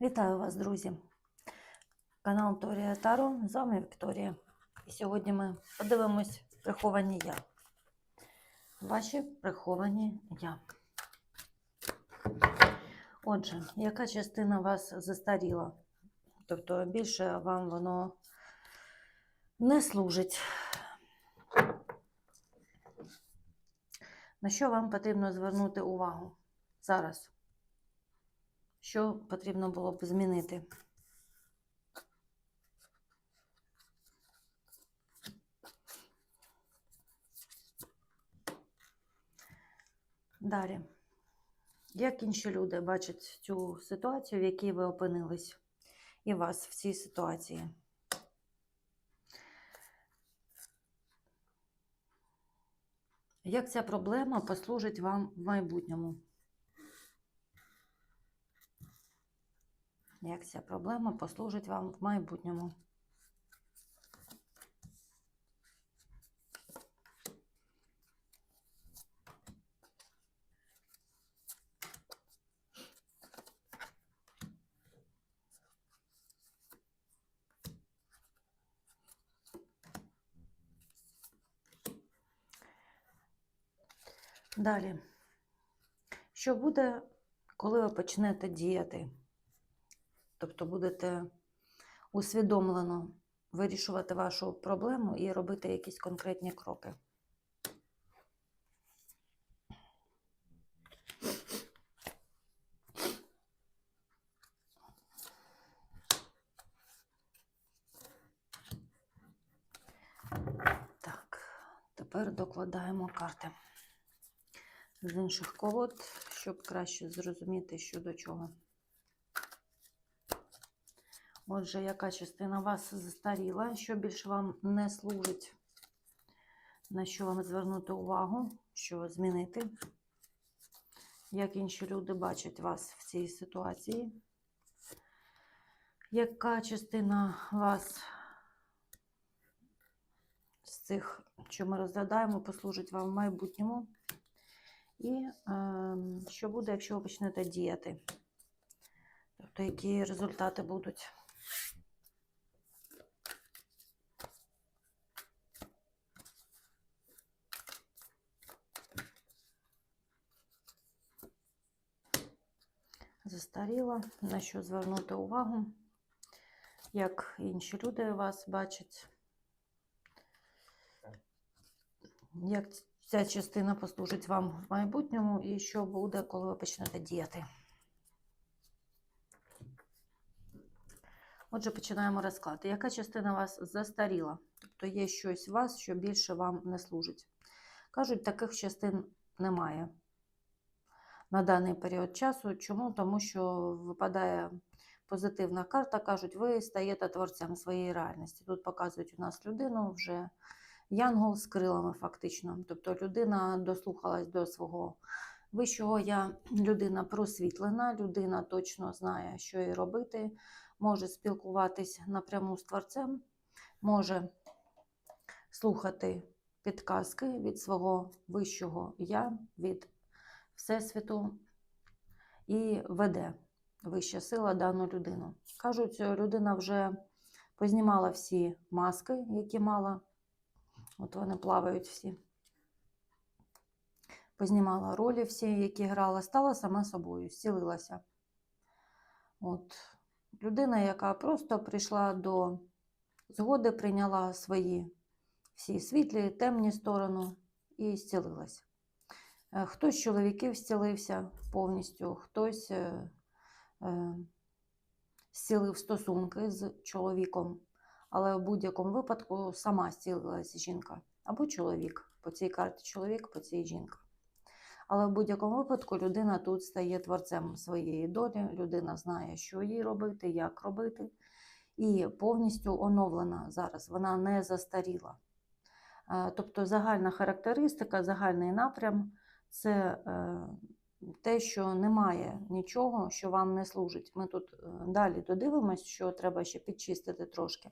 Вітаю вас, друзі! Канал Торія Таро. З вами Вікторія. І сьогодні ми подивимось приховані я. Ваші приховані я. Отже, яка частина вас застаріла? Тобто більше вам воно не служить. На що вам потрібно звернути увагу зараз? Що потрібно було б змінити? Далі. Як інші люди бачать цю ситуацію, в якій ви опинились, і вас в цій ситуації? Як ця проблема послужить вам в майбутньому? Як ця проблема послужить вам в майбутньому? Далі. Що буде, коли ви почнете діяти? Тобто будете усвідомлено вирішувати вашу проблему і робити якісь конкретні кроки. Тепер докладаємо карти з інших колод, щоб краще зрозуміти, що до чого. Отже, яка частина вас застаріла, що більше вам не служить, на що вам звернути увагу, що змінити, як інші люди бачать вас в цій ситуації, яка частина вас з цих, що ми розглядаємо, послужить вам в майбутньому, і е, що буде, якщо ви почнете діяти? Тобто, які результати будуть? Застаріла, на що звернути увагу, як інші люди вас бачать, як ця частина послужить вам в майбутньому, і що буде, коли ви почнете діяти. Отже, починаємо розклад. Яка частина вас застаріла? Тобто є щось у вас, що більше вам не служить. Кажуть, таких частин немає на даний період часу. Чому? Тому що випадає позитивна карта, кажуть, ви стаєте творцем своєї реальності. Тут показують у нас людину вже янгол з крилами, фактично. Тобто людина дослухалась до свого вищого я, людина просвітлена, людина точно знає, що їй робити, може спілкуватись напряму з творцем, може слухати підказки від свого вищого я, від Всесвіту і веде вища сила дану людину. Кажуть, людина вже познімала всі маски, які мала. От вони плавають всі. Познімала ролі всі, які грала, стала сама собою, зцілилася. От. Людина, яка просто прийшла до згоди, прийняла свої всі світлі, темні сторони і зцілилася. Е, Хтось з чоловіків зцілився повністю, хтось е, е, зцілив стосунки з чоловіком, але в будь-якому випадку сама зцілилася жінка або чоловік. По цій карті чоловік, по цій жінка. Але в будь-якому випадку людина тут стає творцем своєї долі, людина знає, що їй робити, як робити, і повністю оновлена зараз, вона не застаріла. Е, Тобто загальна характеристика, загальний напрям це е, те, що немає нічого, що вам не служить. Ми тут е, далі додивимось, що треба ще підчистити трошки.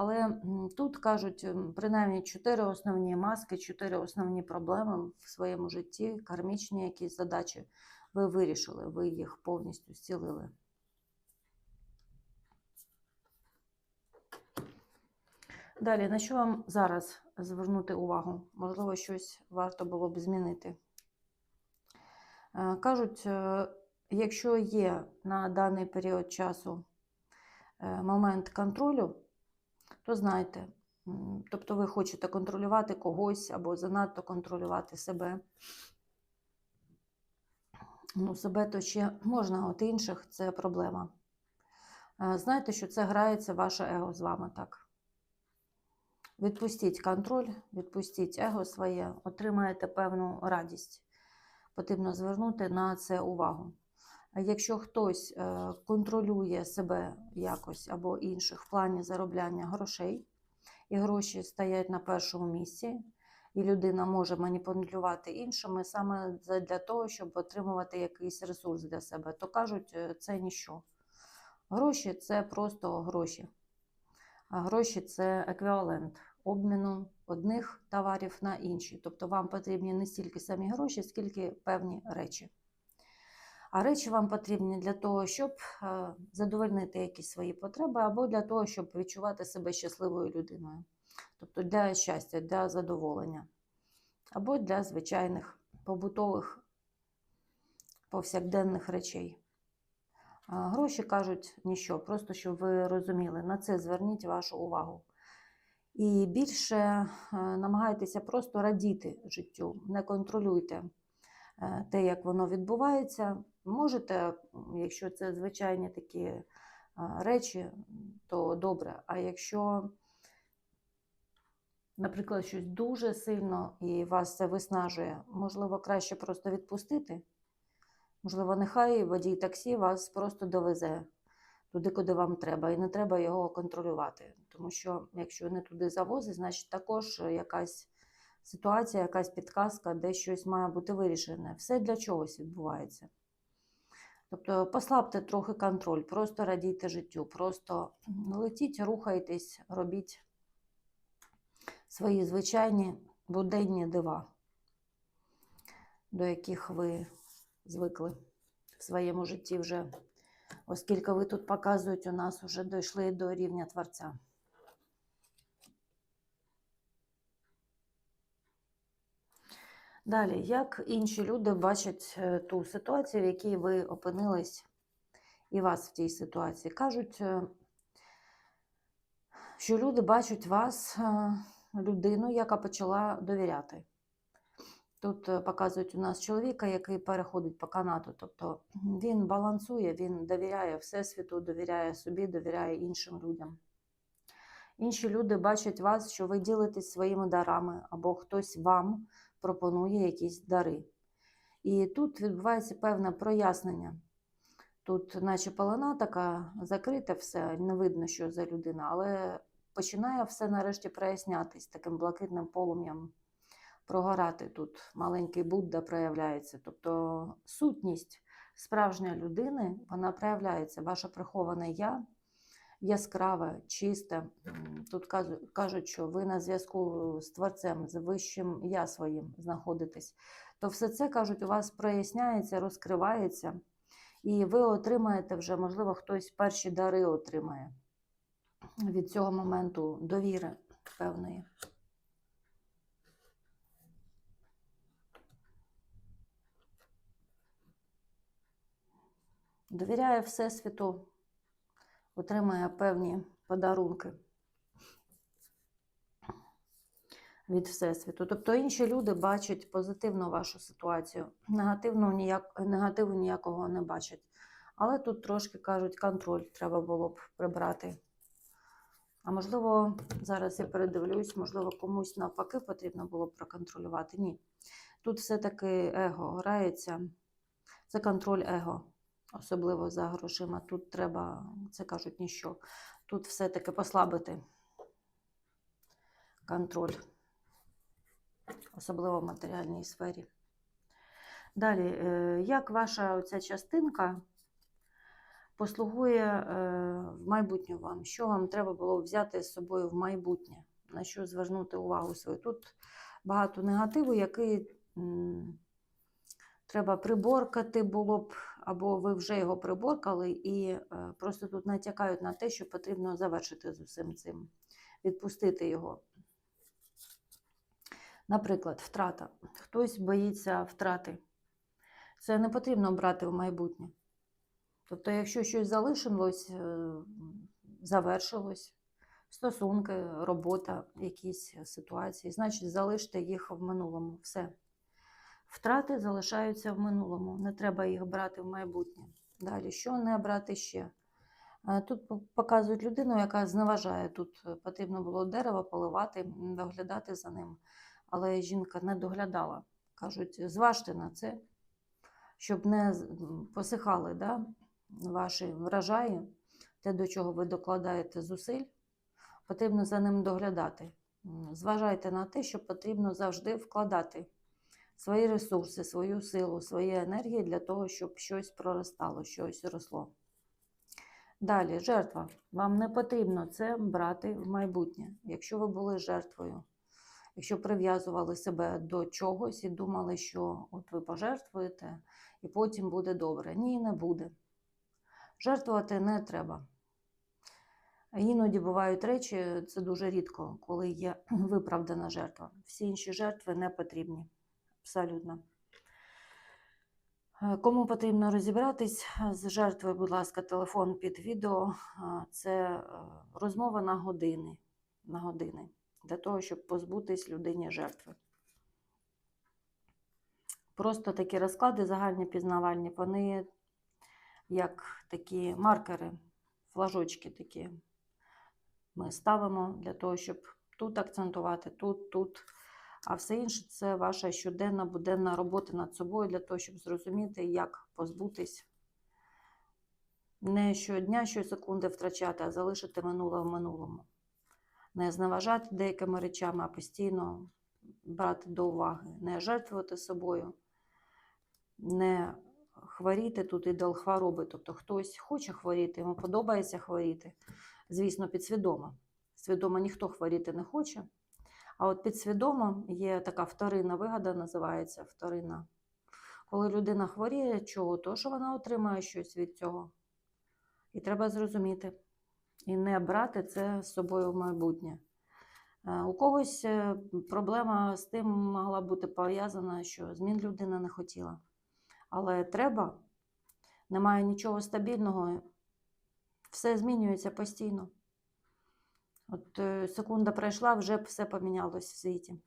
Але тут кажуть принаймні чотири основні маски, чотири основні проблеми в своєму житті, кармічні якісь задачі ви вирішили, ви їх повністю зцілили. Далі, на що вам зараз звернути увагу? Можливо, щось варто було б змінити. Е, кажуть, е, якщо є на даний період часу е, момент контролю, то знайте, тобто ви хочете контролювати когось або занадто контролювати себе. Ну, себе то ще можна, от інших це проблема. Е, Знайте, що це грається ваше его з вами так. Відпустіть контроль, відпустіть его своє, отримаєте певну радість. Потрібно звернути на це увагу. Якщо хтось е, контролює себе якось або інших в плані заробляння грошей, і гроші стоять на першому місці, і людина може маніпулювати іншими саме для того, щоб отримувати якийсь ресурс для себе, то кажуть, е, це ніщо. Гроші це просто гроші. А гроші це еквівалент обміну одних товарів на інші. Тобто вам потрібні не стільки самі гроші, скільки певні речі. А речі вам потрібні для того, щоб е, задовольнити якісь свої потреби, або для того, щоб відчувати себе щасливою людиною. Тобто для щастя, для задоволення, або для звичайних побутових повсякденних речей. Гроші кажуть ніщо, просто щоб ви розуміли, на це зверніть вашу увагу. І більше е, намагайтеся просто радіти життю, не контролюйте е, те, як воно відбувається. Можете, якщо це звичайні такі е, речі, то добре. А якщо, наприклад, щось дуже сильно і вас це виснажує, можливо, краще просто відпустити. Можливо, нехай водій таксі вас просто довезе туди, куди вам треба, і не треба його контролювати. Тому що якщо не туди завозить, значить також якась ситуація, якась підказка, де щось має бути вирішене. Все для чогось відбувається. Тобто послабте трохи контроль, просто радійте життю, просто летіть, рухайтесь, робіть свої звичайні буденні дива, до яких ви звикли в своєму житті вже, оскільки ви тут показують, у нас вже дійшли до рівня Творця. Далі, як інші люди бачать е, ту ситуацію, в якій ви опинились, і вас в тій ситуації? Кажуть, е, що люди бачать вас, е, людину, яка почала довіряти. Тут показують у нас чоловіка, який переходить по канату. Тобто він балансує, він довіряє Всесвіту, довіряє собі, довіряє іншим людям. Інші люди бачать вас, що ви ділитесь своїми дарами, або хтось вам пропонує якісь дари. І тут відбувається певне прояснення. Тут, наче палана така закрита, все, не видно, що за людина, але починає все нарешті прояснятись таким блакитним полум'ям прогорати тут маленький Будда проявляється. Тобто сутність справжньої людини вона проявляється. Ваше приховане я яскраве, чисте. Тут кажуть, що ви на зв'язку з творцем, з вищим я своїм знаходитесь. То все це кажуть, у вас проясняється, розкривається, і ви отримаєте вже, можливо, хтось перші дари отримає від цього моменту довіри певної. довіряє Всесвіту, отримає певні подарунки від Всесвіту. Тобто інші люди бачать позитивно вашу ситуацію, негативну ніяк, негативу ніякого не бачать. Але тут трошки кажуть, контроль треба було б прибрати. А можливо, зараз я передивлюсь, можливо, комусь навпаки потрібно було б проконтролювати. Ні. Тут все-таки его грається. Це контроль его особливо за грошима. Тут треба, це кажуть, ніщо. Тут все-таки послабити контроль, особливо в матеріальній сфері. Далі, е, як ваша ця частинка послугує е, в майбутнє вам? Що вам треба було взяти з собою в майбутнє? На що звернути увагу свою? Тут багато негативу, який треба приборкати було б, або ви вже його приборкали, і е, просто тут натякають на те, що потрібно завершити з усім цим. відпустити його. Наприклад, втрата. Хтось боїться втрати. Це не потрібно брати в майбутнє. Тобто, якщо щось залишилось, е, завершилось, стосунки, робота, якісь ситуації, значить залиште їх в минулому. Все. Втрати залишаються в минулому. Не треба їх брати в майбутнє. Далі, що не брати ще? Е, Тут показують людину, яка зневажає. Тут е, потрібно було дерево поливати, доглядати за ним. Але жінка не доглядала. Кажуть, зважте на це, щоб не посихали да, ваші врожаї, те, до чого ви докладаєте зусиль, потрібно за ним доглядати. Зважайте на те, що потрібно завжди вкладати свої ресурси, свою силу, свої енергії для того, щоб щось проростало, щось росло. Далі, жертва. Вам не потрібно це брати в майбутнє. Якщо ви були жертвою, якщо прив'язували себе до чогось і думали, що от ви пожертвуєте, і потім буде добре. Ні, не буде. Жертвувати не треба. Іноді бувають речі, це дуже рідко, коли є виправдана жертва. Всі інші жертви не потрібні. Абсолютно. Е, Кому потрібно розібратись з жертвою, будь ласка, телефон під відео. Це е, розмова на години, на години для того, щоб позбутись людині жертви. Просто такі розклади загальні пізнавальні, вони як такі маркери, флажочки такі. Ми ставимо для того, щоб тут акцентувати, тут, тут. А все інше це ваша щоденна буденна робота над собою для того, щоб зрозуміти, як позбутись. Не щодня, щосекунди втрачати, а залишити минуле в минулому. Не зневажати деякими речами, а постійно брати до уваги, не жертвувати собою, не хворіти тут ідол хвороби. Тобто хтось хоче хворіти, йому подобається хворіти. Звісно, підсвідомо. Свідомо ніхто хворіти не хоче. А от підсвідомо є така вторинна вигада, називається вторинна. Коли людина хворіє, чого? То, що вона отримає щось від цього. І треба зрозуміти. І не брати це з собою в майбутнє. Е, У когось е, проблема з тим могла бути пов'язана, що змін людина не хотіла. Але треба, немає нічого стабільного, все змінюється постійно. От е, секунда пройшла, вже все помінялось в світі.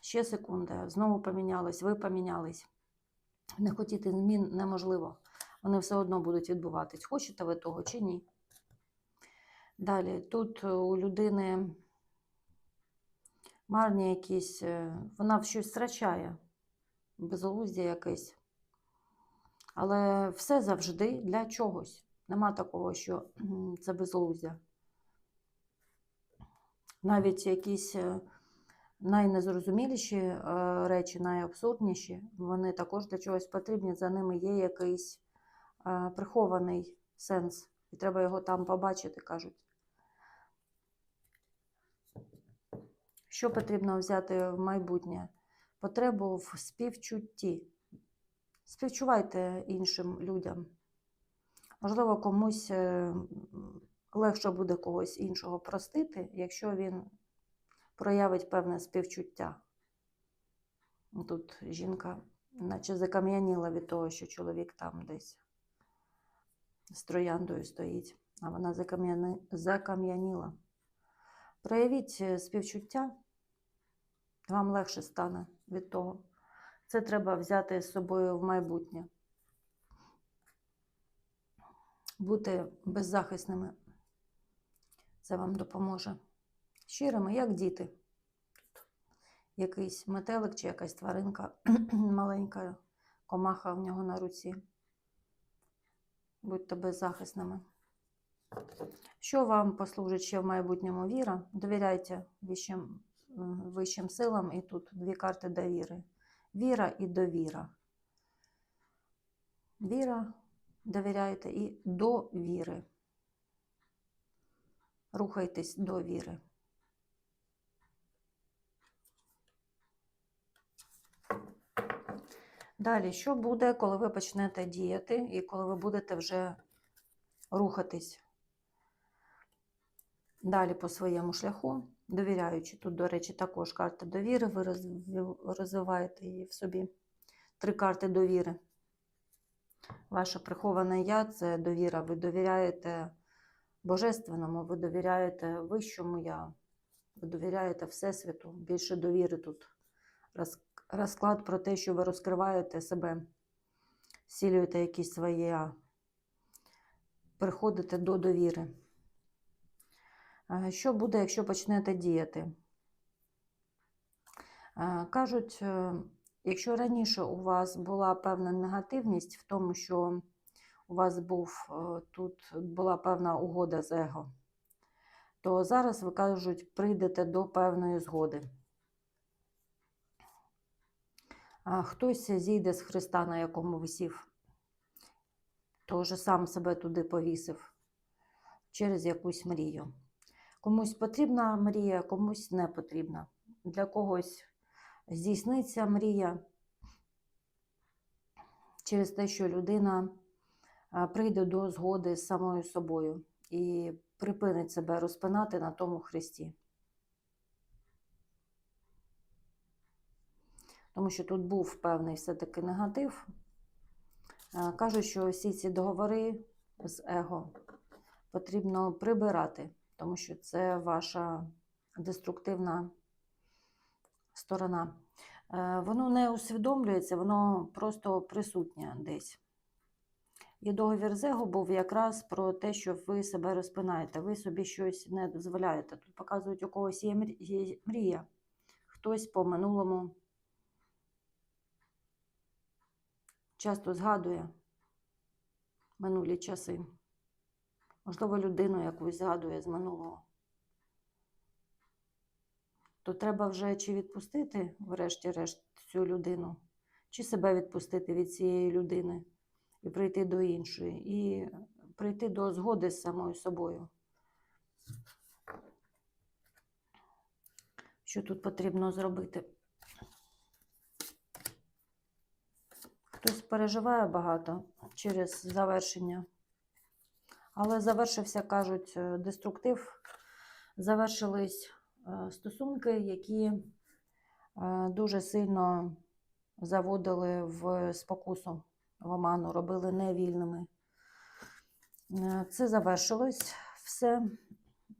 Ще секунда, знову помінялось, ви помінялись. Не хотіти змін неможливо. Вони все одно будуть відбуватись. Хочете ви того чи ні? Далі, тут е, у людини марні якісь, е, вона щось втрачає, безглуздя якесь. Але все завжди для чогось. Нема такого, що це безглуздя. Навіть якісь е, найнезрозуміліші е, речі, найабсурдніші, вони також для чогось потрібні. За ними є якийсь е, прихований сенс. І треба його там побачити, кажуть. Що потрібно взяти в майбутнє? Потребу в співчутті. Співчувайте іншим людям. Можливо, комусь легше буде когось іншого простити, якщо він проявить певне співчуття. Тут жінка наче закам'яніла від того, що чоловік там десь з трояндою стоїть, а вона закам'яніла. Проявіть е, співчуття, вам легше стане від того. Це треба взяти з собою в майбутнє. Бути беззахисними. Це вам допоможе. Щирими, як діти. Тут якийсь метелик чи якась тваринка маленька, комаха в нього на руці. Будьте беззахисними. Що вам послужить ще в майбутньому віра? Довіряйте вищим, вищим силам, і тут дві карти довіри. Віра і довіра. Віра, довіряйте і довіри. Рухайтесь до віри. Далі, що буде, коли ви почнете діяти і коли ви будете вже рухатись? далі по своєму шляху, довіряючи. Тут, до речі, також карта довіри, ви розвиваєте її в собі. Три карти довіри. Ваше приховане я це довіра. Ви довіряєте Божественному, ви довіряєте Вищому я, ви довіряєте Всесвіту. Більше довіри тут. Розклад про те, що ви розкриваєте себе, зцілюєте якісь свої я, приходите до довіри. Що буде, якщо почнете діяти? Кажуть, е, якщо раніше у вас була певна негативність в тому, що у вас був е, тут була певна угода з его, то зараз ви кажуть, прийдете до певної згоди. Хтось зійде з Христа, на якому висів, тож сам себе туди повісив через якусь мрію. Комусь потрібна мрія, комусь не потрібна. Для когось здійсниться мрія через те, що людина прийде до згоди з самою собою і припинить себе розпинати на тому хресті. Тому що тут був певний все-таки негатив. Кажуть, що всі ці договори з его потрібно прибирати, тому що це ваша деструктивна сторона. Е, Воно не усвідомлюється, воно просто присутнє десь. І договір з его був якраз про те, що ви себе розпинаєте, ви собі щось не дозволяєте. Тут показують, у когось є мрія, хтось по минулому часто згадує минулі часи. Можливо, людину якусь згадує з минулого. То треба вже чи відпустити, врешті-решт, цю людину, чи себе відпустити від цієї людини і прийти до іншої, і прийти до згоди з самою собою. Що тут потрібно зробити? Хтось переживає багато через завершення. Але завершився, кажуть, е, деструктив. Завершились е, стосунки, які е, дуже сильно заводили в спокусу, в оману, робили невільними. Е, Це завершилось все.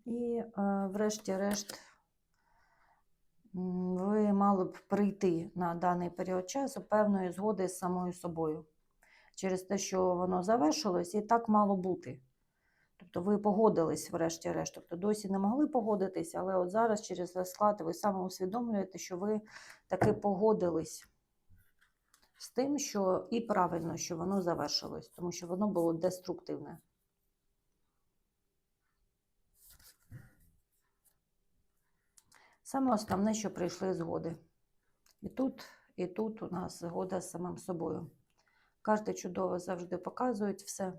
І, е, врешті-решт, ви мали б прийти на даний період часу певної згоди з самою собою. Через те, що воно завершилось, і так мало бути. Тобто ви погодились, врешті-решт. Тобто досі не могли погодитись, але от зараз через розклад ви саме усвідомлюєте, що ви таки погодились з тим, що і правильно, що воно завершилось, тому що воно було деструктивне. Саме основне, що прийшли згоди. І тут, і тут у нас згода з самим собою. Карти чудово завжди показують все.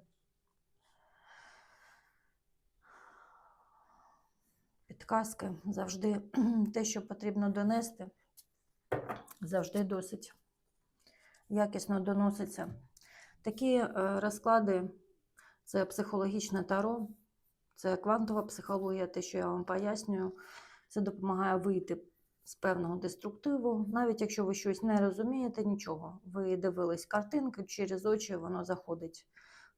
Підказки завжди те, що потрібно донести, завжди досить якісно доноситься. Такі е, розклади це психологічне таро, це квантова психологія, те, що я вам пояснюю, це допомагає вийти з певного деструктиву. Навіть якщо ви щось не розумієте, нічого. Ви дивились картинки, через очі воно заходить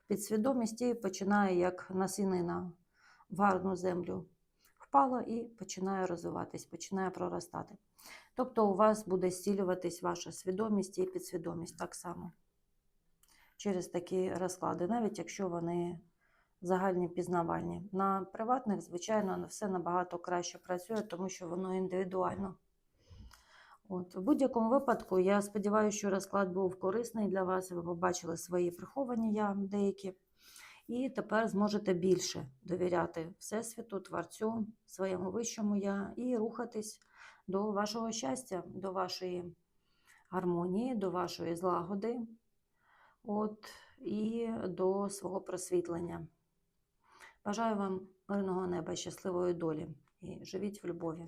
в підсвідомість і починає як насінина в гарну землю впала і починає розвиватись, починає проростати. Тобто у вас буде зцілюватись ваша свідомість і підсвідомість так само через такі розклади, навіть якщо вони загальні пізнавальні. На приватних, звичайно, все набагато краще працює, тому що воно індивідуально. От, в будь-якому випадку, я сподіваюся, що розклад був корисний для вас, ви побачили свої приховані я деякі. І тепер зможете більше довіряти Всесвіту, Творцю, своєму вищому я і рухатись до вашого щастя, до вашої гармонії, до вашої злагоди от, і до свого просвітлення. Бажаю вам мирного неба, щасливої долі і живіть в любові.